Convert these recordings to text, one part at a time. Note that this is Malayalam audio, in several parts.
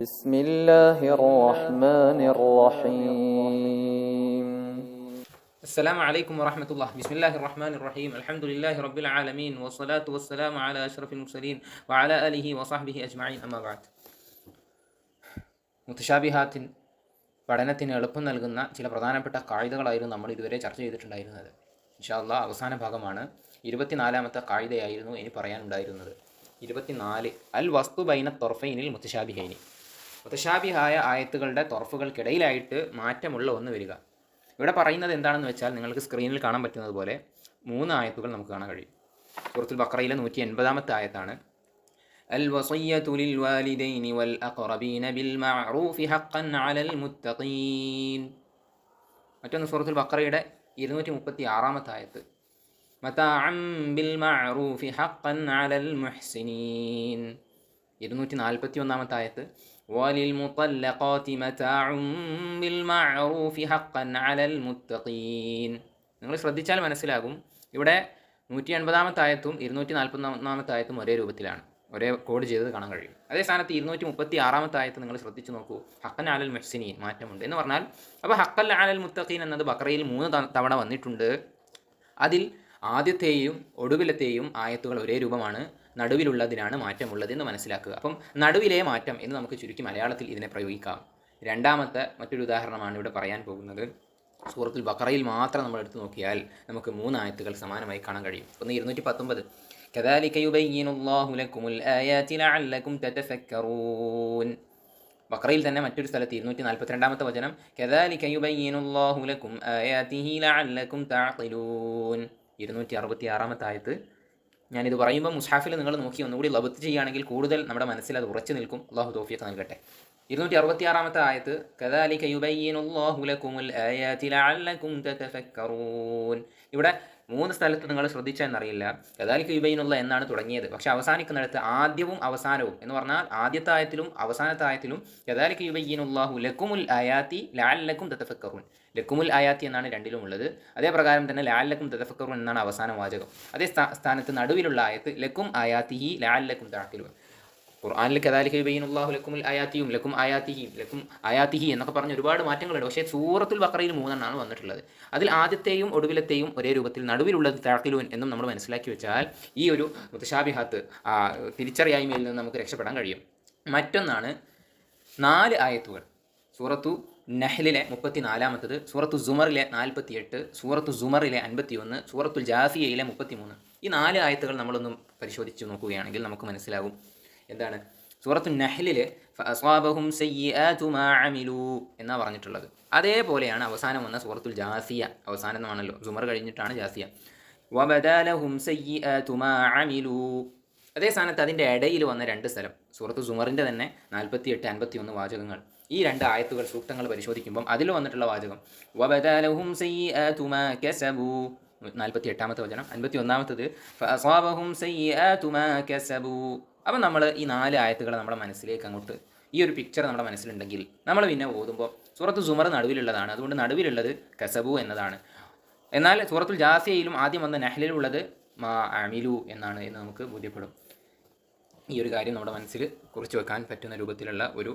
بسم الله الرحمن الرحيم السلام عليكم ورحمة الله بسم الله الرحمن الرحيم الحمد لله رب العالمين والصلاة والسلام على أشرف المرسلين وعلى آله وصحبه أجمعين أما بعد മുത്തശാബിഹാത്തിൻ പഠനത്തിന് എളുപ്പം നൽകുന്ന ചില പ്രധാനപ്പെട്ട കായികകളായിരുന്നു നമ്മൾ ഇതുവരെ ചർച്ച ചെയ്തിട്ടുണ്ടായിരുന്നത് ഇൻഷാല്ല അവസാന ഭാഗമാണ് ഇരുപത്തിനാലാമത്തെ കായികയായിരുന്നു ഇനി പറയാനുണ്ടായിരുന്നത് ഇരുപത്തിനാല് അൽ വസ്തു ബൈന തൊർഫൈനിൽ മുത്തശാബിഹൈനി മുത്തശാബിഹായ ആയത്തുകളുടെ തൊർഫുകൾക്കിടയിലായിട്ട് മാറ്റമുള്ള ഒന്ന് വരിക ഇവിടെ പറയുന്നത് എന്താണെന്ന് വെച്ചാൽ നിങ്ങൾക്ക് സ്ക്രീനിൽ കാണാൻ പറ്റുന്നത് പോലെ മൂന്ന് ആയത്തുകൾ നമുക്ക് കാണാൻ കഴിയും സൂറത്തുൽ ബക്രയിലെ നൂറ്റി എൺപതാമത്തെ ആയത്താണ് الوصية للوالدين والأقربين بالمعروف حقا على المتقين മറ്റൊന്ന് സൂറത്തുൽ ബക്രയുടെ ഇരുന്നൂറ്റി മുപ്പത്തി ആറാമത്തെ ആയത്ത് മതാഅം ബിൽ മഅറൂഫി ഹഖൻ അലൽ മുഹ്സിനീൻ ഇരുന്നൂറ്റി നാൽപ്പത്തി ഒന്നാമത്തെ ആയത്ത് വലിൽ متاع ബിൽ മഅറൂഫി ഹഖൻ അലൽ മുത്തഖീൻ നിങ്ങൾ ശ്രദ്ധിച്ചാൽ മനസ്സിലാകും. ഇവിടെ നൂറ്റി എൺപതാമത്തെ ആയത്തും ഇരുന്നൂറ്റി നാൽപ്പത്തി ഒന്നാമത്തെ ആയത്തും ഒരേ രൂപത്തിലാണ്. ഒരേ കോഡ് ചെയ്തത് കാണാൻ കഴിയും. അതേ സ്ഥാനത്ത് ഇരുന്നൂറ്റി മുപ്പത്തി ആറാമത്തെ ആയത്ത് നിങ്ങൾ ശ്രദ്ധിച്ചു നോക്കൂ. ഹക്കൻ ആലൽ മെഹ്സിനീൻ മാറ്റമുണ്ട് എന്ന് പറഞ്ഞാൽ അപ്പോൾ ഹക്കൽ ആലൽ മുത്തഖീൻ എന്നത് ബക്രയിൽ മൂന്ന് തവണ വന്നിട്ടുണ്ട്. അതിൽ ആദ്യത്തെയും ഒടുവിലത്തെയും ആയത്തുകൾ ഒരേ രൂപമാണ്. നടുവിലുള്ളതിനാണ് മാറ്റമുള്ളത് എന്ന് മനസ്സിലാക്കുക അപ്പം നടുവിലെ മാറ്റം എന്ന് നമുക്ക് ചുരുക്കി മലയാളത്തിൽ ഇതിനെ പ്രയോഗിക്കാം രണ്ടാമത്തെ മറ്റൊരു ഉദാഹരണമാണ് ഇവിടെ പറയാൻ പോകുന്നത് സൂറത്തുൽ ബക്കറയിൽ മാത്രം നമ്മൾ എടുത്തു നോക്കിയാൽ നമുക്ക് മൂന്ന് ആയത്തുകൾ സമാനമായി കാണാൻ കഴിയും ഒന്ന് ഇരുന്നൂറ്റി പത്തൊമ്പത് كذلك يبين الله لكم الآيات لعلكم تتفكرون ബക്രയിൽ തന്നെ മറ്റൊരു സ്ഥലത്ത് ഇരുന്നൂറ്റി നാൽപ്പത്തിരണ്ടാമത്തെ വചനം كذلك يبين الله لكم آياته لعلكم تعقلون ഇരുന്നൂറ്റി അറുപത്തി ആറാമത്തെ ആയത്ത് ഞാനിത് പറയുമ്പോൾ മുസാഫിൽ നിങ്ങൾ നോക്കി ഒന്നുകൂടി ലബത്ത് ചെയ്യുകയാണെങ്കിൽ കൂടുതൽ നമ്മുടെ മനസ്സിൽ അത് ഉറച്ചു നിൽക്കും. അള്ളാഹു തോഫിയൊക്കെ നൽകട്ടെ. ഇരുന്നൂറ്റി അറുപത്തിയാറാമത്തെ ആയത്ത് ഇവിടെ മൂന്ന് സ്ഥലത്ത് നിങ്ങൾ ശ്രദ്ധിച്ചെന്നറിയില്ല. കദാലിക്ക് യുബൈനുള്ള എന്നാണ് തുടങ്ങിയത്. പക്ഷെ അവസാനിക്കുന്നിടത്ത് ആദ്യവും അവസാനവും എന്ന് പറഞ്ഞാൽ ആദ്യത്തെ ആയത്തിലും അവസാനത്തെ ആയത്തിലും കദാലിക്ക് യുബൈനുള്ളാഹു ലക്കുമുൽ അയാത്തി ലാൽ ലക്കും തത്തഫക്കറൂൻ ലക്കുമുൽ ആയാത്തി എന്നാണ് രണ്ടിലും ഉള്ളത്. അതേപ്രകാരം തന്നെ ലാലക്കും തദഫക്കറും എന്നാണ് അവസാന വാചകം. അതേ സ്ഥാ- സ്ഥാനത്ത് നടുവിലുള്ള ആയത്ത് ലക്കും ആയാത്തി ഹി ലാലക്കും താക്കിലും ഖുർആാനിൽ കദാലിക്ക് ബൈനുള്ളാഹു ലക്കുമുൽ ആയാത്തിയും ലക്കും ആയാത്തിഹിയും ലക്കും ആയാത്തിഹി എന്നൊക്കെ പറഞ്ഞ് ഒരുപാട് മാറ്റങ്ങളുണ്ട്. പക്ഷേ സൂറത്തുൽ ബക്രയിൽ മൂന്നെണ്ണമാണ് വന്നിട്ടുള്ളത്. അതിൽ ആദ്യത്തെയും ഒടുവിലത്തെയും ഒരേ രൂപത്തിൽ നടുവിലുള്ളത് താക്കിലുവൻ എന്നും നമ്മൾ മനസ്സിലാക്കി വെച്ചാൽ ഈ ഒരു മുത്തശാബിഹാത്ത് തിരിച്ചറിയായ്മയിൽ നിന്ന് നമുക്ക് രക്ഷപ്പെടാൻ കഴിയും. മറ്റൊന്നാണ് നാല് ആയത്തുകൾ. സൂറത്തു നഹ്ലിലെ മുപ്പത്തി നാലാമത്തത് സൂറത്തു സുമറിലെ നാൽപ്പത്തിയെട്ട് സൂറത്തു സുമറിലെ അൻപത്തിയൊന്ന് സൂറത്തുൽ ജാസിയയിലെ മുപ്പത്തിമൂന്ന്. ഈ നാല് ആയത്തുകൾ നമ്മളൊന്നും പരിശോധിച്ച് നോക്കുകയാണെങ്കിൽ നമുക്ക് മനസ്സിലാകും. എന്താണ്? സൂറത്തു നഹ്ലിൽ മാ അമിലു എന്നാ പറഞ്ഞിട്ടുള്ളത്. അതേപോലെയാണ് അവസാനം വന്ന സൂറത്തുൽ ജാസിയ. എന്നാണല്ലോ സുമർ കഴിഞ്ഞിട്ടാണ് ജാസിയ. വബദാലഹും അമിലു. അതേ സ്ഥാനത്ത് അതിന്റെ ഇടയിൽ വന്ന രണ്ട് സ്ഥലം. സൂറത്ത് സുമറിന്റെ തന്നെ നാൽപ്പത്തി എട്ട് അൻപത്തി ഒന്ന് വാചകങ്ങൾ. ഈ രണ്ട് ആയത്തുകൾ സൂക്തങ്ങൾ പരിശോധിക്കുമ്പം അതിൽ വന്നിട്ടുള്ള വാചകം വബദാലഹും സയ്യാതുമാ നാൽപ്പത്തി എട്ടാമത്തെ വചനം അൻപത്തി ഒന്നാമത്തത് സയ്യാതുമാ അപ്പം നമ്മൾ ഈ നാല് ആയത്തുകൾ നമ്മുടെ മനസ്സിലേക്ക് അങ്ങോട്ട് ഈ ഒരു പിക്ചർ നമ്മുടെ മനസ്സിലുണ്ടെങ്കിൽ നമ്മൾ പിന്നെ ഓതുമ്പോൾ സൂറത്ത് സുമർ നടുവിലുള്ളതാണ് അതുകൊണ്ട് നടുവിലുള്ളത് കസബു എന്നതാണ്. എന്നാൽ സൂറത്തുൽ ജാസിയയിലും ആദ്യം വന്ന നഹ്ലിലുള്ളത് മാ അമിലു എന്നാണ് എന്ന് നമുക്ക് ബോധ്യപ്പെടും. ഈ ഒരു കാര്യം നമ്മുടെ മനസ്സിൽ കുറിച്ച് വെക്കാൻ പറ്റുന്ന രൂപത്തിലുള്ള ഒരു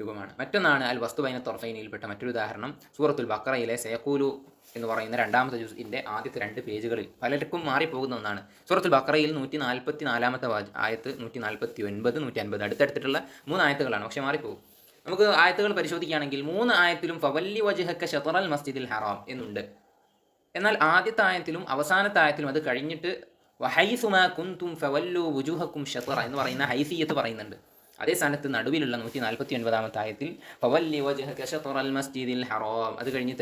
രൂപമാണ്. മറ്റൊന്നാണ് അൽ വസ്തുബൈന തുറഫൈനയിൽപ്പെട്ട മറ്റൊരു ഉദാഹരണം. സൂറത്തുൽ ബക്കറയിലെ സേക്കൂലു എന്ന് പറയുന്ന രണ്ടാമത്തെ ജൂസിന്റെ ആദ്യത്തെ രണ്ട് പേജുകളിൽ പലർക്കും മാറിപ്പോകുന്ന ഒന്നാണ്. സൂറത്തുൽ ബക്കറയിൽ നൂറ്റി നാൽപ്പത്തി നാലാമത്തെ ആയത്ത് നൂറ്റി നാൽപ്പത്തി ഒൻപത് നൂറ്റി അൻപത് അടുത്തടുത്തിട്ടുള്ള മൂന്ന് ആയത്തുകളാണ് പക്ഷേ മാറിപ്പോകും. നമുക്ക് ആയത്തുകൾ പരിശോധിക്കുകയാണെങ്കിൽ മൂന്ന് ആയത്തിലും ഫവല്ലി വജഹക്ക ഷത്തറൽ മസ്ജിദിൽ ഹറാം എന്നുണ്ട്. എന്നാൽ ആദ്യത്തെ ആയത്തിലും അവസാനത്തെ ആയത്തിലും അത് കഴിഞ്ഞിട്ട് വഹൈസുമാ കുന്തും ഫവല്ലു വുജുഹക്കും ഷത്തറ എന്ന് പറയുന്ന ഹൈസിയത്ത് പറയുന്നുണ്ട്. അതേ സ്ഥാനത്ത് നടുവിലുള്ള നൂറ്റി നാൽപ്പത്തി ഒൻപതാമത്തെ ആയത്തിൽ ഷത്തറൽ മസ്ജിദിൽ ഹറോം. അത് കഴിഞ്ഞ്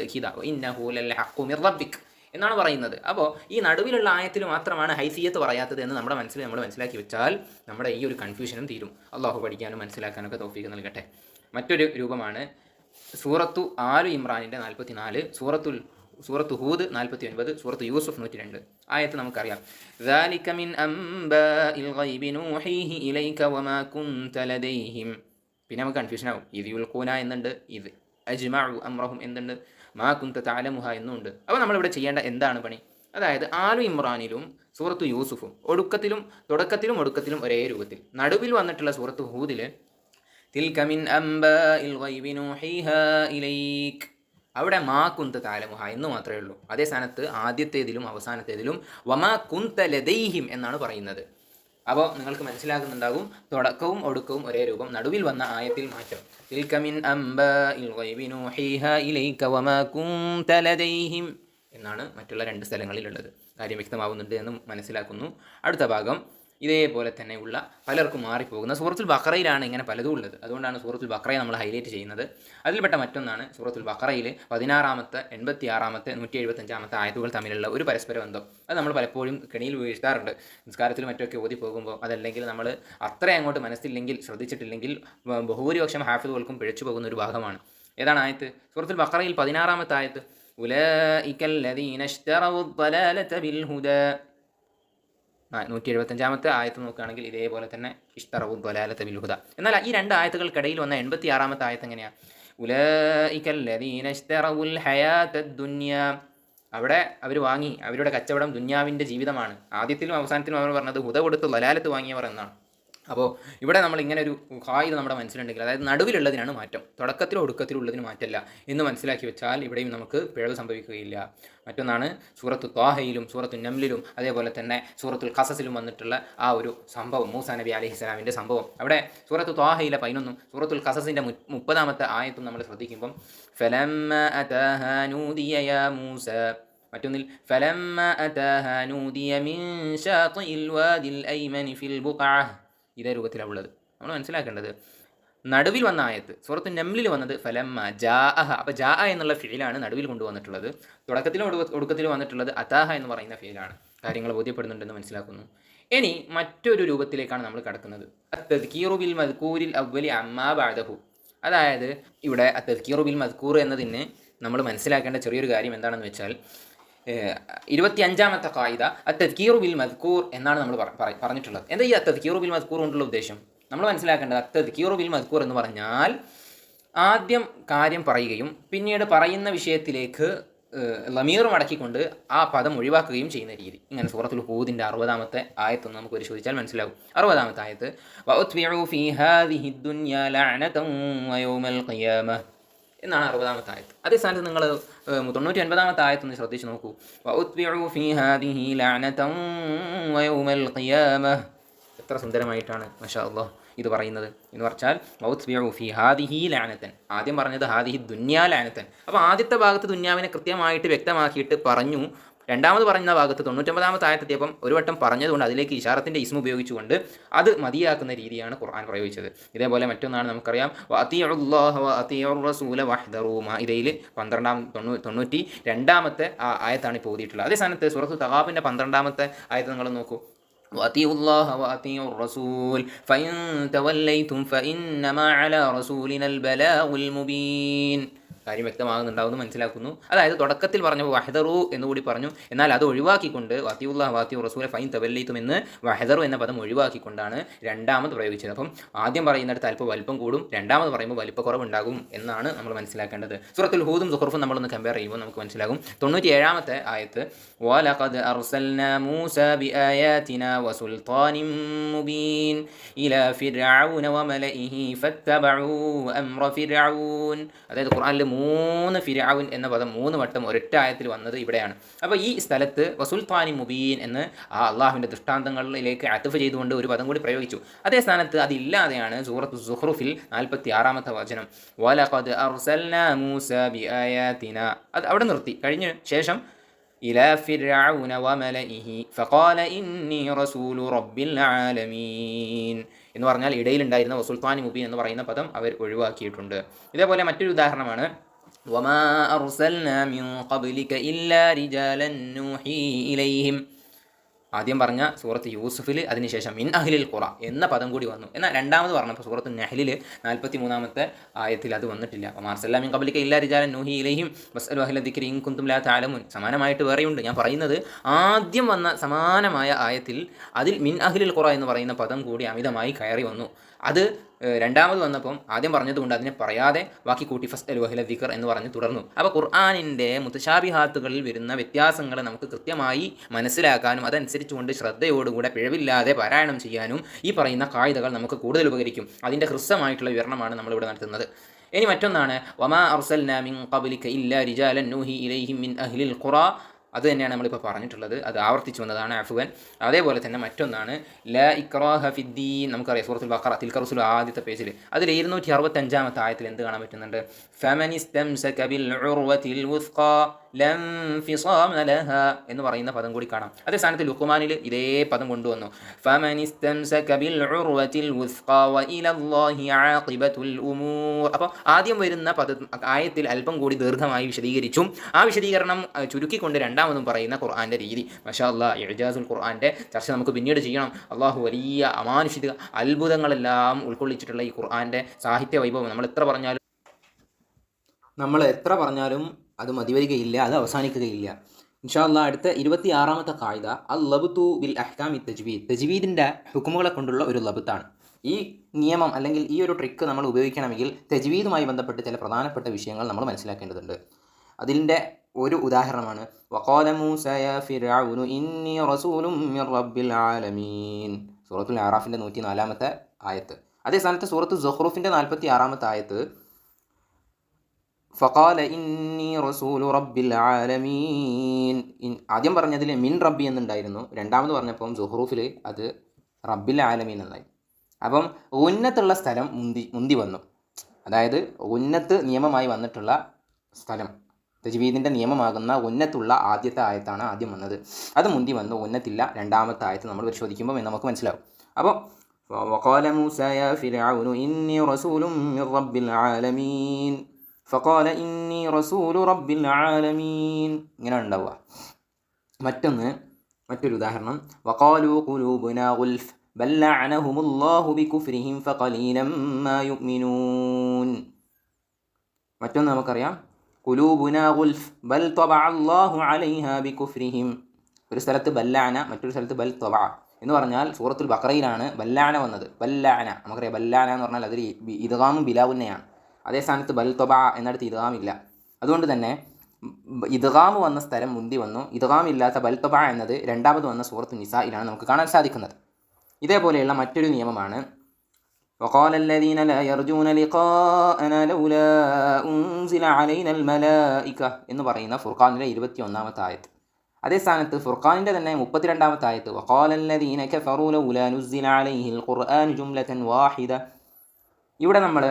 മിർ റബ്ബിക്. എന്നാണ് പറയുന്നത്. അപ്പോൾ ഈ നടുവിലുള്ള ആയത്തിൽ മാത്രമാണ് ഹൈസിയത്ത് പറയാത്തത് എന്ന് നമ്മുടെ മനസ്സിൽ നമ്മൾ മനസ്സിലാക്കി വെച്ചാൽ നമ്മുടെ ഈ ഒരു കൺഫ്യൂഷനും തീരും. അള്ളാഹു പഠിക്കാനും മനസ്സിലാക്കാനൊക്കെ തോഫീക്ക് നൽകട്ടെ. മറ്റൊരു രൂപമാണ് സൂറത്തു ആലു ഇമ്രാനിന്റെ നാൽപ്പത്തി നാല് സൂറത്തുൽ സൂറത്ത് ഹൂദ് നാൽപ്പത്തി ഒൻപത് സൂറത്ത് യൂസഫ് നൂറ്റി രണ്ട് ആയത്ത് നമുക്കറിയാം. പിന്നെ നമുക്ക് കൺഫ്യൂഷൻ ആവും ഇത് യുൽക്കൂന എന്നുണ്ട് ഇത് അജ്മാഉ അമ്രഹും എന്തുണ്ട് മാ കുന്ത താലമുഹ എന്നുണ്ട് അപ്പോൾ നമ്മളിവിടെ ചെയ്യേണ്ട എന്താണ് പണി? അതായത് ആലു ഇമ്രാനിലും സൂറത്ത് യൂസുഫും ഒടുക്കത്തിലും തുടക്കത്തിലും ഒടുക്കത്തിലും ഒരേ രൂപത്തിൽ. നടുവിൽ വന്നിട്ടുള്ള സൂറത്ത് ഹൂദിൽ തിൽക്കമിൻ അംബ ഇൽ വൈബിനു ഹൈഹ ഇലൈക്ക് അവിടെ മാ കുന്ത താലമുഹ എന്ന് മാത്രമേ ഉള്ളൂ. അതേ സ്ഥാനത്ത് ആദ്യത്തേതിലും അവസാനത്തേതിലും വമാ കുന്ത ലതൈഹിം എന്നാണ് പറയുന്നത്. അപ്പോൾ നിങ്ങൾക്ക് മനസ്സിലാകുന്നുണ്ടാകും തുടക്കവും ഒടുക്കവും ഒരേ രൂപം നടുവിൽ വന്ന ആയത്തിൽ മാറ്റം. എന്നാണ് മറ്റുള്ള രണ്ട് സ്ഥലങ്ങളിലുള്ളത്. കാര്യം വ്യക്തമാവുന്നുണ്ട് എന്ന് മനസ്സിലാക്കുന്നു. അടുത്ത ഭാഗം ഇതേപോലെ തന്നെയുള്ള പലർക്കും മാറിപ്പോകുന്ന സൂറത്തുൽ ബക്രയിലാണ് ഇങ്ങനെ പലതും ഉള്ളത്. അതുകൊണ്ടാണ് സൂറത്തുൽ ബക്രയെ നമ്മൾ ഹൈലൈറ്റ് ചെയ്യുന്നത്. അതിൽപ്പെട്ട മറ്റൊന്നാണ് സൂറത്തുൽ ബക്രയിൽ പതിനാറാമത്തെ എൺപത്തി ആറാമത്തെ നൂറ്റി എഴുപത്തഞ്ചാമത്തെ ആയതുകൾ തമ്മിലുള്ള ഒരു പരസ്പര ബന്ധം അത് നമ്മൾ പലപ്പോഴും കെണിയിൽ വീഴ്ത്താറുണ്ട് നിസ്കാരത്തിൽ മറ്റൊക്കെ ഓതി പോകുമ്പോൾ അതല്ലെങ്കിൽ നമ്മൾ അത്ര അങ്ങോട്ട് മനസ്സില്ലെങ്കിൽ ശ്രദ്ധിച്ചിട്ടില്ലെങ്കിൽ ബഹുഭൂരിപക്ഷം ഹാഫിദുകൾക്കും പിഴച്ചു പോകുന്ന ഒരു ഭാഗമാണ്. ഏതാണ് ആയത്ത്? സൂറത്തുൽ ബക്രയിൽ പതിനാറാമത്തെ ആയത്ത് ഉലൈക നൂറ്റി എഴുപത്തഞ്ചാമത്തെ ആയത്ത് നോക്കുകയാണെങ്കിൽ ഇതേപോലെ തന്നെ ഇഷ്തറവു ദ്വലാലത്തെ ബിൽഹുദ എന്നാൽ ഈ രണ്ട് ആയത്തുകൾക്കിടയിൽ വന്ന എൺപത്തി ആറാമത്തെ ആയത്ത് എങ്ങനെയാണ് അവിടെ അവർ വാങ്ങി അവരുടെ കച്ചവടം ദുന്യാവിന്റെ ജീവിതമാണ്. ആദ്യത്തിലും അവസാനത്തിലും അവർ പറഞ്ഞത് ഹുദ കൊടുത്ത് ലലാലത്ത് വാങ്ങിയവർ എന്നാണ്. അപ്പോൾ ഇവിടെ നമ്മൾ ഇങ്ങനെ ഒരു കായിക നമ്മുടെ മനസ്സിലുണ്ടെങ്കിൽ അതായത് നടുവിലുള്ളതിനാണ് മാറ്റം. തുടക്കത്തിലും ഒടുക്കത്തിലോ ഉള്ളതിന് മാറ്റമല്ല എന്ന് മനസ്സിലാക്കി വെച്ചാൽ ഇവിടെയും നമുക്ക് പിഴവ് സംഭവിക്കുകയില്ല. മറ്റൊന്നാണ് സൂറത്ത് ത്വാഹയിലും സൂറത്തു നംലിലും അതേപോലെ തന്നെ സൂറത്തുൽ ഖസസിലും വന്നിട്ടുള്ള ആ ഒരു സംഭവം മൂസ നബി അലഹി ഇസ്ലാമിന്റെ സംഭവം. അവിടെ സൂറത്ത് ത്വാഹയിലെ പതിനൊന്നും സൂറത്തുൽ ഖസസിന്റെ മുപ്പതാമത്തെ ആയത്തും നമ്മൾ ശ്രദ്ധിക്കുമ്പം ഫലമ്മ മൂസ മറ്റൊന്നിൽ നൂദിയ മിൻ ഫിൽ ഇതേ രൂപത്തിലാണ് ഉള്ളത്. നമ്മൾ മനസ്സിലാക്കേണ്ടത് നടുവിൽ വന്ന ആയത്ത് സുഹൃത്ത് നംലിൽ വന്നത് ഫലം ജാ അഹ അപ്പോൾ ജാ എന്നുള്ള ഫീലാണ് നടുവിൽ കൊണ്ടുവന്നിട്ടുള്ളത്. തുടക്കത്തിലും ഒടുക്ക- ഒടുക്കത്തിലും വന്നിട്ടുള്ളത് അതാഹ എന്ന് പറയുന്ന ഫീലാണ്. കാര്യങ്ങൾ ബോധ്യപ്പെടുന്നുണ്ടെന്ന് മനസ്സിലാക്കുന്നു. ഇനി മറ്റൊരു രൂപത്തിലേക്കാണ് നമ്മൾ കടക്കുന്നത്. അത്തദ്ക്കീറുബിൽ മദ്കൂരിൽ അവലി അമ്മാ ബാദഹു. അതായത് ഇവിടെ അത്തദ്ക്കീറുബിൽ മദ്കൂർ എന്നതിന് നമ്മൾ മനസ്സിലാക്കേണ്ട ചെറിയൊരു കാര്യം എന്താണെന്ന് വെച്ചാൽ ഇരുപത്തി അഞ്ചാമത്തെ കായിത അത്തദ്ക്കീറു ബിൽ മദ്കൂർ എന്നാണ് നമ്മൾ പറ- പറ- പറഞ്ഞിട്ടുള്ളത്. എന്താ ഈ അത്തദ്ക്കീറു ബിൽ മദ്കൂർ കൊണ്ടുള്ള ഉദ്ദേശം? നമ്മൾ മനസ്സിലാക്കേണ്ടത് അത്തദ്ക്കീറു ബിൽ മദ്കൂർ എന്ന് പറഞ്ഞാൽ ആദ്യം കാര്യം പറയുകയും പിന്നീട് പറയുന്ന വിഷയത്തിലേക്ക് ലമീർ മടക്കിക്കൊണ്ട് ആ പദം ഒഴിവാക്കുകയും ചെയ്യുന്ന രീതി. ഇങ്ങനെ സൂറത്തുൽ ഹൂദിന്റെ അറുപതാമത്തെ ആയത്തൊന്ന് നമുക്ക് പരിശോധിച്ചാൽ മനസ്സിലാവും അറുപതാമത്തെ ആയത്ത് എന്നാണ് അറുപതാമത്തെ ആയത്ത് അതേ സ്ഥാനത്ത് നിങ്ങൾ തൊണ്ണൂറ്റി ഒൻപതാമത്തെ ആയത്ത് ഒന്ന് ശ്രദ്ധിച്ച് നോക്കൂ. എത്ര സുന്ദരമായിട്ടാണ് മഷാ ഇത് പറയുന്നത്. എന്ന് പറഞ്ഞാൽ ഹാദിഹി ലാനത്തൻ ആദ്യം പറഞ്ഞത് ഹാദിഹി ദുന്യാ ലാനത്തൻ അപ്പോൾ ആദ്യത്തെ ഭാഗത്ത് ദുന്യാവിനെ കൃത്യമായിട്ട് വ്യക്തമാക്കിയിട്ട് പറഞ്ഞു രണ്ടാമത് പറഞ്ഞ ഭാഗത്ത് തൊണ്ണൂറ്റൊമ്പതാമത്തെ ആയത്തെത്തിയപ്പം ഒരു വട്ടം പറഞ്ഞതുകൊണ്ട് അതിലേക്ക് ഇഷാറത്തിൻ്റെ ഇസ്മ ഉപയോഗിച്ചുകൊണ്ട് അത് മതിയാക്കുന്ന രീതിയാണ് ഖുർആൻ പ്രയോഗിച്ചത് ഇതേപോലെ മറ്റൊന്നാണ് നമുക്കറിയാം വഅതിഉല്ലാഹ വഅതിഉർ റസൂല വഹ്ദറൂ മാഇദയിൽ പന്ത്രണ്ടാം തൊണ്ണൂ തൊണ്ണൂറ്റി രണ്ടാമത്തെ ആ ആയത്താണ് ഇപ്പോൾ ഓതിയിട്ടുള്ളത് അതേ സ്ഥാനത്ത് സൂറത്ത് തഹാബിൻ്റെ പന്ത്രണ്ടാമത്തെ ആയത്ത് നിങ്ങൾ നോക്കൂ وأطيعوا الله وأطيعوا الرسول فإن توليتم فإنما على رسولنا البلاغ المبين കാര്യം വ്യക്തമാകുന്നുണ്ടാവുമെന്ന് മനസ്സിലാക്കുന്നു അതായത് തുടക്കത്തിൽ പറഞ്ഞു വഹദറു എന്നുകൂടി പറഞ്ഞു എന്നാൽ അത് ഒഴിവാക്കിക്കൊണ്ട് വാത്തിയുള്ള വാത്തി റസൂലെ ഫൈൻ തവല്ലയിത്തും എന്ന് വഹദറു എന്ന പദം ഒഴിവാക്കിക്കൊണ്ടാണ് രണ്ടാമത് പ്രയോഗിച്ചത് അപ്പം ആദ്യം പറയുന്നിടത്ത് അല്പം വലിപ്പം കൂടും രണ്ടാമത് പറയുമ്പോൾ വലിപ്പക്കുറവുണ്ടാകും എന്നാണ് നമ്മൾ മനസ്സിലാക്കേണ്ടത് സൂറത്തുൽ ഹൂദും സുഹർഫും നമ്മളൊന്ന് കമ്പയർ ചെയ്യുമ്പോൾ നമുക്ക് മനസ്സിലാകും തൊണ്ണൂറ്റി ഏഴാമത്തെ ആയത്ത് وَلَقَدْ أَرْسَلْنَا مُوسَى بِآيَاتِنَا وَسُلْطَانٍ مُبِينٍ إِلَى فِرْعَوْنَ وَمَلَئِهِ فَاتَّبَعُوا أَمْرَ فِرْعَوْنَ അതായത് ഖുർആനിൽ മൂന്ന് ഫിരാവുൻ എന്ന പദം മൂന്ന് വട്ടം ഒരൊറ്റ ആയത്തിൽ വന്നത് ഇവിടെയാണ് അപ്പോൾ ഈ സ്ഥലത്ത് വസുൽത്താനി മുബീൻ എന്ന് ആ അള്ളാഹുവിൻ്റെ ദൃഷ്ടാന്തങ്ങളിലേക്ക് അത്തുഫ് ചെയ്തുകൊണ്ട് ഒരു പദം കൂടി പ്രയോഗിച്ചു അതേ സ്ഥാനത്ത് അതില്ലാതെയാണ് സൂറത്ത് സുഹ്റുഫിൽ നാൽപ്പത്തി ആറാമത്തെ വചനം വലഖദ് അർസൽനാ മൂസ ബിആയാതിന അത് അവിടെ നിർത്തി കഴിഞ്ഞ ശേഷം إلى فرعون وملئه فقال إني رسول رب العالمين എന്ന് പറഞ്ഞാൽ ഇടയിലുണ്ടായിരുന്ന വസുൽത്താനി മുബീൻ എന്ന് പറയുന്ന പദം അവർ ഒഴിവാക്കിയിട്ടുണ്ട് ഇതേപോലെ മറ്റൊരു ഉദാഹരണമാണ് وما أرسلنا من قبلك إلا رجالا نوحي إليهم ആദ്യം പറഞ്ഞ സൂറത്ത് യൂസുഫിൽ അതിനുശേഷം മിൻ അഹ്ലിൽ ഖുറ എന്ന പദം കൂടി വന്നു. എന്നാൽ രണ്ടാമത് പറഞ്ഞപ്പോൾ സൂറത്ത് നഹ്ലിൽ നാൽപ്പത്തി മൂന്നാമത്തെ ആയത്തിൽ അത് വന്നിട്ടില്ല. അപ്പോൾ മാർസല്ലാമിൻ കബലിക്ക ഇല്ലാ റിജാലൻ നൂഹി ഇലഹിം വസ്അലു അഹ്ല ദിക്രി ഇൻ കുന്തും ലാ താലമുൻ സമാനമായിട്ട് വേറെയുണ്ട്. ഞാൻ പറയുന്നത് ആദ്യം വന്ന സമാനമായ ആയത്തിൽ അതിൽ മിൻ അഹ്ലിൽ ഖുറ എന്ന് പറയുന്ന പദം കൂടി അമിതമായി കയറി വന്നു. അത് രണ്ടാമത് വന്നപ്പം ആദ്യം പറഞ്ഞതുകൊണ്ട് അതിനെ പറയാതെ ബാക്കി കൂട്ടി ഫസ്റ്റ് അൽ വഹില ദിക്കർ എന്ന് പറഞ്ഞ് തുടർന്നു. അപ്പോൾ ഖുർആാനിന്റെ മുത്തശാബിഹാത്തുകളിൽ വരുന്ന വ്യത്യാസങ്ങളെ നമുക്ക് കൃത്യമായി മനസ്സിലാക്കാനും അതനുസരിച്ചുകൊണ്ട് ശ്രദ്ധയോടുകൂടെ പിഴവില്ലാതെ പാരായണം ചെയ്യാനും ഈ പറയുന്ന കായികകൾ നമുക്ക് കൂടുതൽ ഉപകരിക്കും. അതിന്റെ ഹൃസ്വമായിട്ടുള്ള വിവരണമാണ് നമ്മളിവിടെ നടത്തുന്നത്. ഇനി മറ്റൊന്നാണ് വമാ അർസൽ നാമിൻ കബലിക്ക ഇല്ല റിജാലൻ നൂഹി ഇലൈഹിം മിൻ അഹ്ലിൽ ഖുറ അത് തന്നെയാണ് നമ്മളിപ്പോൾ പറഞ്ഞിട്ടുള്ളത്. അത് ആവർത്തിച്ചു വന്നതാണ് അഫുവൻ. അതേപോലെ തന്നെ മറ്റൊന്നാണ് ല ഇക്റാഹ ഫിദ്ദീൻ നമുക്കറിയാം സൂറത്തുൽ ബക്കറ തിൽക റസൂൽ ആദ്യത്തെ പേജിൽ അതിൽ ഇരുന്നൂറ്റി അറുപത്തഞ്ചാമത്തെ ആയത്തിൽ എന്ത് കാണാൻ പറ്റുന്നുണ്ട്? ഫമനിസ്തംസക സകബിൽ ഉർവത്തിൽ വുസ്ഖാ. ലം ഫിസാമ എന്ന് പറയുന്ന പദം കൂടി കാണാം. അതേ സ്ഥാനത്ത് ലുക്കുമാനിൽ ഇതേ പദം കൊണ്ടുവന്നു. ഫമനിസ്തംസക ഉർവതിൽ വുസ്ഖാ വഇലല്ലാഹി ആഖിബത്തുൽ ഉമൂർ. അപ്പോൾ ആദ്യം വരുന്ന പദ ആയത്തിൽ അല്പം കൂടി ദീർഘമായി വിശദീകരിച്ചു ആ വിശദീകരണം ചുരുക്കിക്കൊണ്ട് രണ്ടാമതും പറയുന്ന ഖുർആന്റെ രീതി. മഷാ അല്ലാ ഇജാസുൽ ഖുർആന്റെ ചർച്ച നമുക്ക് പിന്നീട് ചെയ്യണം. അള്ളാഹു വലിയ അമാനുഷിക അത്ഭുതങ്ങളെല്ലാം ഉൾക്കൊള്ളിച്ചിട്ടുള്ള ഈ ഖുർആന്റെ സാഹിത്യ വൈഭവം. നമ്മൾ എത്ര പറഞ്ഞാലും നമ്മൾ എത്ര പറഞ്ഞാലും അത് മതിവരികയില്ല അത് അവസാനിക്കുകയില്ല. ഇൻഷാല്ല അടുത്ത ഇരുപത്തി ആറാമത്തെ കായിക അൽ ലബുത്തു ബിൽ അഹ്കാമി തജ്വീദ്. തജ്വീദിന്റെ ഹുക്കുമുകളെ കൊണ്ടുള്ള ഒരു ലബുത്താണ്. ഈ നിയമം അല്ലെങ്കിൽ ഈ ഒരു ട്രിക്ക് നമ്മൾ ഉപയോഗിക്കണമെങ്കിൽ തജ്വീദുമായി ബന്ധപ്പെട്ട് ചില പ്രധാനപ്പെട്ട വിഷയങ്ങൾ നമ്മൾ മനസ്സിലാക്കേണ്ടതുണ്ട്. അതിന്റെ ഒരു ഉദാഹരണമാണ് വഖാല ഫിർഔനു ഇന്നി മിർ റബ്ബിൽ ആലമീൻ. സൂറത്തുൽ ആറാഫിന്റെ നൂറ്റി നാലാമത്തെ ആയത്ത്. അതേ സ്ഥാനത്ത് സൂറത്ത് സുഹ്റൂഫിന്റെ നാൽപ്പത്തി ആറാമത്തെ ആയത്ത് ഫഖാല ഇന്നി റസൂലു റബ്ബിൽ ആലമീൻ ഇൻ- ആദ്യം പറഞ്ഞതിൽ മിൻ റബ്ബി എന്നുണ്ടായിരുന്നു രണ്ടാമത് പറഞ്ഞപ്പം സുഹ്റൂഫിൽ അത് റബ്ബിൽ ആലമീൻ എന്നായി അപ്പം ഉന്നത്തുള്ള സ്ഥലം മുന്തി മുന്തി വന്നു അതായത് ഉന്നത്ത് നിയമമായി വന്നിട്ടുള്ള സ്ഥലം തജ്വീദിൻ്റെ നിയമമാകുന്ന ഉന്നത്തുള്ള ആദ്യത്തെ ആയത്താണ് ആദ്യം വന്നത് അത് മുന്തി വന്നു ഉന്നത്തില്ല രണ്ടാമത്തെ ആയത്ത് നമ്മൾ പരിശോധിക്കുമ്പോൾ നമുക്ക് മനസ്സിലാവും അപ്പോൾ وقال موسى يا فرعون إني رسول من رب العالمين ഫക്കോല ഇന്നി റസൂലു റബ്ബിൽ ആലമീൻ. ഇങ്ങനെ ഉണ്ടാവുക. മറ്റൊന്ന് മറ്റൊരു ഉദാഹരണം. വക്കാലു കുലൂബുന ഉൽഫ് അല്ലാഹു ബികുഫ്രിഹിം ഫഖലീലം മാ യുഅ്മിനൂൻ. മറ്റൊന്ന് നമുക്കറിയാം. കുലൂബുന ഗുൽഫ്. ബൽ തബഅ അല്ലാഹു അലൈഹാ ബികുഫ്രിഹിം. ഒരു സ്ഥലത്ത് ബല്ലാന മറ്റൊരു സ്ഥലത്ത് ബൽ തബഅ. എന്ന് പറഞ്ഞാൽ സൂറത്തുൽ ബക്രയിലാണ് ബല്ലാന വന്നത്. ബല്ലാന നമുക്കറിയാം ബല്ലാന എന്ന് പറഞ്ഞാൽ അതൊരു ഇദ്ഗാമും ബിലാവുന്നയാണ്. അതേ സ്ഥാനത്ത് ബൽ ത്വബഅ എന്നിടത്ത് ഇദ്ഗാമില്ല അതുകൊണ്ട് തന്നെ ബ- ഇദ്ഗാം വന്ന സ്ഥലം മുന്തി വന്നു ഇദ്ഗാം ഇല്ലാത്ത ബൽ ത്വബഅ എന്നത് രണ്ടാമത് വന്ന സൂറത്ത് നിസായിലാണ് നമുക്ക് കാണാൻ സാധിക്കുന്നത് ഇതേപോലെയുള്ള മറ്റൊരു നിയമമാണ് وقال الذين لا يرجون لقاءنا لولا أنزل علينا الملائكة എന്ന് പറയുന്ന ഫുർഖാനിലെ ഇരുപത്തി ഒന്നാമത്തെ ആയത്ത് അതേ സ്ഥാനത്ത് ഫുർഖാനിൻ്റെ തന്നെ മുപ്പത്തിരണ്ടാമത്തെ ആയത്ത് وقال الذين كفروا لولا نزل عليه القرآن جملة واحدة ഇവിടെ നമ്മൾ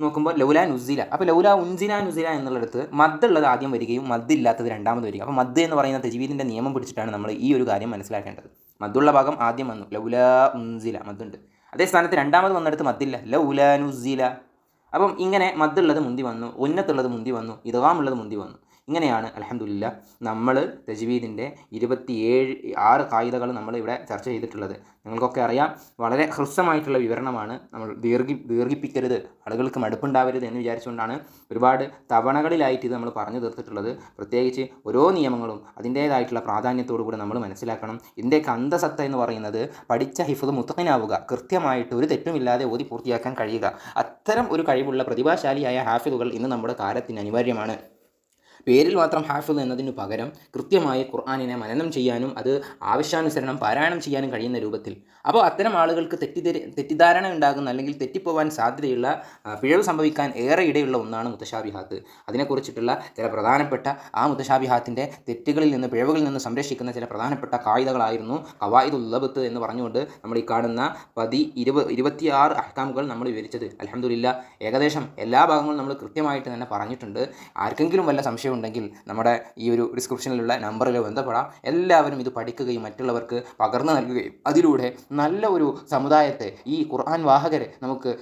നോക്കുമ്പോൾ ലൗല നുസില. അപ്പോൾ ലൗല ഉൻസില നുസില എന്നുള്ളിടത്ത് ഉള്ളത് ആദ്യം വരികയും മദ് ഇല്ലാത്തത് രണ്ടാമത് വരിക. അപ്പോൾ മദ് എന്ന് പറയുന്ന തജ്വീദിന്റെ നിയമം പിടിച്ചിട്ടാണ് നമ്മൾ ഈ ഒരു കാര്യം മനസ്സിലാക്കേണ്ടത്. മദ്ദുള്ള ഭാഗം ആദ്യം വന്നു. ലൗല ഉൻസില മദ്ദുണ്ട്. അതേ സ്ഥാനത്ത് രണ്ടാമത് വന്നിടത്ത് മദ്ദില്ല. ലൗല നുസില. അപ്പം ഇങ്ങനെ മദ്ദുള്ളത് മുന്തി വന്നു ഉന്നത്തുള്ളത് മുന്തി വന്നു ഇതവാമുള്ളത് മുന്തി വന്നു. ഇങ്ങനെയാണ് അലഹമുല്ല നമ്മൾ തജ്വീദിന്റെ ഇരുപത്തിയേഴ് ആറ് കായികകൾ നമ്മൾ ഇവിടെ ചർച്ച ചെയ്തിട്ടുള്ളത്. നിങ്ങൾക്കൊക്കെ അറിയാം വളരെ ഹ്രസ്വമായിട്ടുള്ള വിവരണമാണ് നമ്മൾ ദീർഘി ദീർഘിപ്പിക്കരുത് ആളുകൾക്ക് മടുപ്പുണ്ടാവരുത് എന്ന് വിചാരിച്ചുകൊണ്ടാണ് ഒരുപാട് തവണകളിലായിട്ട് ഇത് നമ്മൾ പറഞ്ഞു തീർത്തിട്ടുള്ളത്. പ്രത്യേകിച്ച് ഓരോ നിയമങ്ങളും അതിന്റേതായിട്ടുള്ള പ്രാധാന്യത്തോടു കൂടി നമ്മൾ മനസ്സിലാക്കണം. ഇതിന്റെയൊക്കെ അന്തസത്ത എന്ന് പറയുന്നത് പഠിച്ച ഹിഫത് മുത്തഖനാവുക കൃത്യമായിട്ട് ഒരു തെറ്റുമില്ലാതെ ഓതി പൂർത്തിയാക്കാൻ കഴിയുക. അത്തരം ഒരു കഴിവുള്ള പ്രതിഭാശാലിയായ ഹാഫിദുകൾ ഇന്ന് നമ്മുടെ കാലത്തിന് അനിവാര്യമാണ്. പേരിൽ മാത്രം ഹാഫിദ് എന്നതിനു പകരം കൃത്യമായി ഖുർആാനിനെ മനനം ചെയ്യാനും അത് ആവശ്യാനുസരണം പാരായണം ചെയ്യാനും കഴിയുന്ന രൂപത്തിൽ. അപ്പോൾ അത്തരം ആളുകൾക്ക് തെറ്റിദ്ധരി തെറ്റിദ്ധാരണ ഉണ്ടാകുന്ന അല്ലെങ്കിൽ തെറ്റിപ്പോവാൻ സാധ്യതയുള്ള പിഴവ് സംഭവിക്കാൻ ഏറെ ഇടയുള്ള ഒന്നാണ് മുത്തശാബിഹാത്ത്. അതിനെക്കുറിച്ചിട്ടുള്ള ചില പ്രധാനപ്പെട്ട ആ മുത്തശാബിഹാത്തിന്റെ തെറ്റുകളിൽ നിന്ന് പിഴവുകളിൽ നിന്ന് സംരക്ഷിക്കുന്ന ചില പ്രധാനപ്പെട്ട കായികകളായിരുന്നു കവായിദ് ഉള്ളബത്ത് എന്ന് പറഞ്ഞുകൊണ്ട് നമ്മൾ ഈ കാണുന്ന പതി ഇരുപ ഇരുപത്തിയാറ് അഹ്കാമുകൾ നമ്മൾ വിവരിച്ചത്. അലഹമുല്ല ഏകദേശം എല്ലാ ഭാഗങ്ങളും നമ്മൾ കൃത്യമായിട്ട് തന്നെ പറഞ്ഞിട്ടുണ്ട്. ആർക്കെങ്കിലും വല്ല സംശയം ഉണ്ടെങ്കിൽ നമ്മുടെ ഈ ഒരു ഡിസ്ക്രിപ്ഷനിലുള്ള നമ്പറിൽ ബന്ധപ്പെടാം. എല്ലാവരും ഇത് പഠിക്കുകയും മറ്റുള്ളവർക്ക് പകർന്നു നൽകുകയും അതിലൂടെ നല്ല ഒരു സമുദായത്തെ ഈ ഖുർആൻ വാഹകരെ നമുക്ക്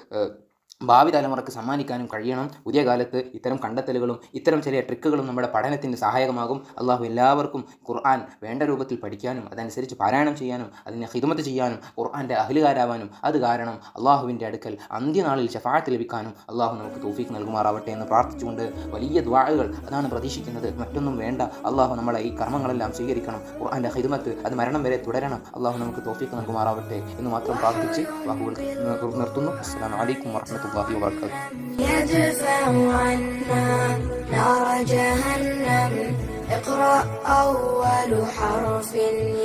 ഭാവി തലമുറയ്ക്ക് സമ്മാനിക്കാനും കഴിയണം. പുതിയ കാലത്ത് ഇത്തരം കണ്ടെത്തലുകളും ഇത്തരം ചെറിയ ട്രിക്കുകളും നമ്മുടെ പഠനത്തിന് സഹായകമാകും. അള്ളാഹു എല്ലാവർക്കും ഖുർആൻ വേണ്ട രൂപത്തിൽ പഠിക്കാനും അതനുസരിച്ച് പാരായണം ചെയ്യാനും അതിനെ ഹിദമത്ത് ചെയ്യാനും ഖുർആന്റെ അഹ്ലുകാരാവാനും അത് കാരണം അള്ളാഹുവിന്റെ അടുക്കൽ അന്ത്യനാളിൽ ഷഫാത്ത് ലഭിക്കാനും അള്ളാഹു നമുക്ക് തോഫീക്ക് നൽകുമാറാവട്ടെ എന്ന് പ്രാർത്ഥിച്ചുകൊണ്ട് വലിയ ദ്വാഴകൾ അതാണ് പ്രതീക്ഷിക്കുന്നത്. മറ്റൊന്നും വേണ്ട. അള്ളാഹു നമ്മളെ ഈ കർമ്മങ്ങളെല്ലാം സ്വീകരിക്കണം. ഖുർആന്റെ ഹിദമത്ത് അത് മരണം വരെ തുടരണം. അള്ളാഹു നമുക്ക് തോഫീക്ക് നൽകുമാറാവട്ടെ എന്ന് മാത്രം പ്രാർത്ഥിച്ച് വാക്കുകൾ നിർ- നിർത്തുന്നു. അസ്സാം വലൈക്കും الله وبركاته يدفع عنا نار جهنم. اقرأ أول حرف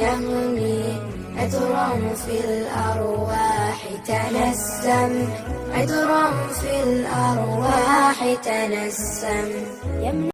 يهمي أترم في الأرواح تنسم. أترم في الأرواح تنسم.